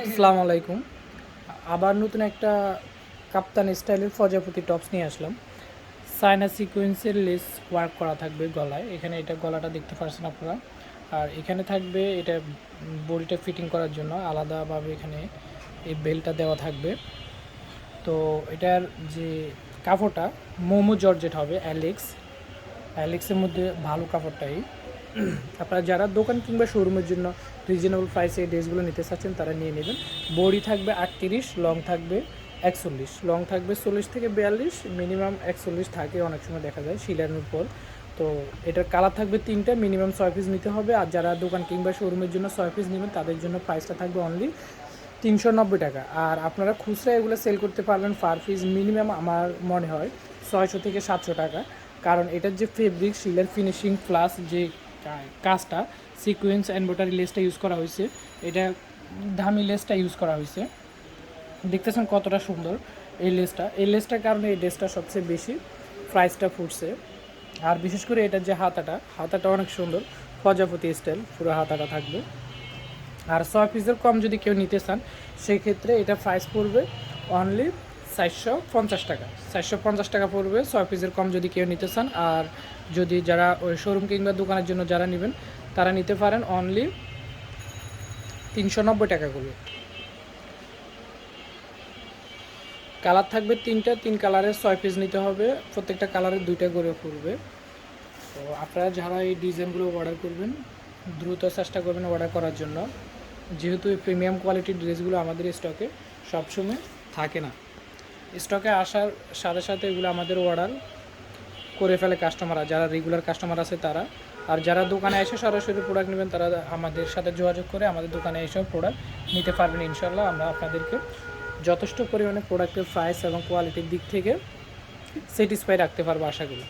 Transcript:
আসসালামু আলাইকুম। আবার নতুন একটা কাপ্তান স্টাইলের প্রজাপতি টপস নিয়ে আসলাম। সাইনা সিকোয়েন্সের লেস ওয়ার্ক করা থাকবে গলায়। এখানে এটা গলাটা দেখতে পারছেন আপনারা। আর এখানে থাকবে এটা বডিটা ফিটিং করার জন্য আলাদাভাবে এখানে এই বেলটা দেওয়া থাকবে। তো এটার যে কাপড়টা মোমো জর্জেট হবে, অ্যালেক্স। অ্যালেক্সের মধ্যে ভালো কাপড়টাই। আপনারা যারা দোকান কিংবা শোরুমের জন্য রিজনেবল প্রাইসে এই ড্রেসগুলো নিতে চাচ্ছেন, তারা নিয়ে নেবেন। বডি থাকবে আটত্রিশ লং থাকবে একচল্লিশ। লং থাকবে চল্লিশ থেকে বিয়াল্লিশ মিনিমাম একচল্লিশ থাকে, অনেক সময় দেখা যায় শিলার উপর। তো এটার কালার থাকবে তিনটা মিনিমাম ছয় পিস নিতে হবে। আর যারা দোকান কিংবা শোরুমের জন্য ছয় পিস নেবেন, তাদের জন্য প্রাইসটা থাকবে অনলি তিনশো নব্বই টাকা। আর আপনারা খুচরা এগুলো সেল করতে পারবেন পার পিস মিনিমাম আমার মনে হয় ছয়শো থেকে সাতশো টাকা। কারণ এটার যে ফেব্রিক শিলের ফিনিশিং প্লাস যে কাজটা সিকোয়েন্স এম্ব্রয়ডারি লেসটা ইউজ করা হয়েছে। এটা দামি লেসটা ইউজ করা হয়েছে। দেখতেছেন কতটা সুন্দর এই লেসটা এই লেসটার কারণে এই ড্রেসটা সবচেয়ে বেশি প্রাইসটা ফুটছে। আর বিশেষ করে এটার যে হাতাটা হাতাটা অনেক সুন্দর। প্রজাপতি স্টাইল পুরো হাতাটা থাকবে। আর ছয় পিসের কম যদি কেউ নিতে চান, সেক্ষেত্রে এটা প্রাইস পড়বে অনলি চারশো পঞ্চাশ টাকা। চারশো পঞ্চাশ টাকা পড়বে, ছয় পিসের কম যদি কেউ নিতে চান। আর যদি যারা ওই শোরুম কিংবা দোকানের জন্য যারা নেবেন, তারা নিতে পারেন অনলি তিনশো নব্বই টাকা করবে কালার থাকবে তিনটা, তিন কালারের ছয় পিস নিতে হবে। প্রত্যেকটা কালারের দুইটা করে পড়বে। তো আপনারা যারা এই ডিজাইনগুলো অর্ডার করবেন, দ্রুত চেষ্টা করবেন অর্ডার করার জন্য। যেহেতু প্রিমিয়াম কোয়ালিটির ড্রেসগুলো আমাদের স্টকে সবসময় থাকে না। স্টকে আসার সাথে সাথে এগুলো আমাদের অর্ডার করে ফেলে কাস্টমাররা যারা রেগুলার কাস্টমার আছে তারা। আর যারা দোকানে এসে সরাসরি প্রোডাক্ট নেবেন, তারা আমাদের সাথে যোগাযোগ করে আমাদের দোকানে এসব প্রোডাক্ট নিতে পারবেন ইনশাল্লাহ আমরা আপনাদেরকে যথেষ্ট পরিমাণে প্রোডাক্টের প্রাইস এবং কোয়ালিটির দিক থেকে স্যাটিসফাই রাখতে পারব আশা করি।